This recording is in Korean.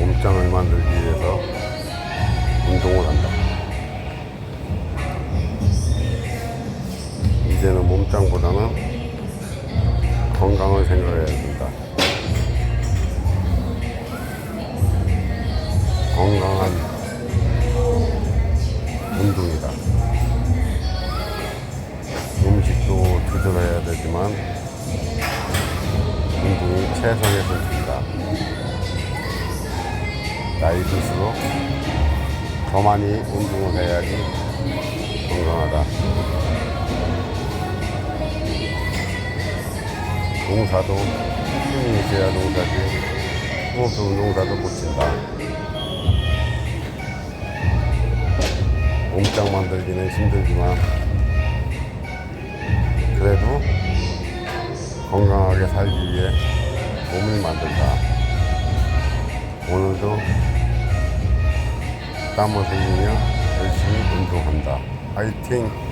몸짱을 만들기 위해서 운동을 한다. 이제는 몸짱보다는 건강을 생각해야 된다. 건강한 운동이다. 음식도 조절해야 되지만 운동이 최선의 선택이다. 나이 들수록 더 많이 운동을 해야지 건강하다. 농사도 힘이 있어야 농사지 힘 없으면 농사도 못 진다. 몸짱 만들기는 힘들지만 그래도 건강하게 살기 위해 몸을 만든다. 흘리며 열심히 운동한다. 화이팅!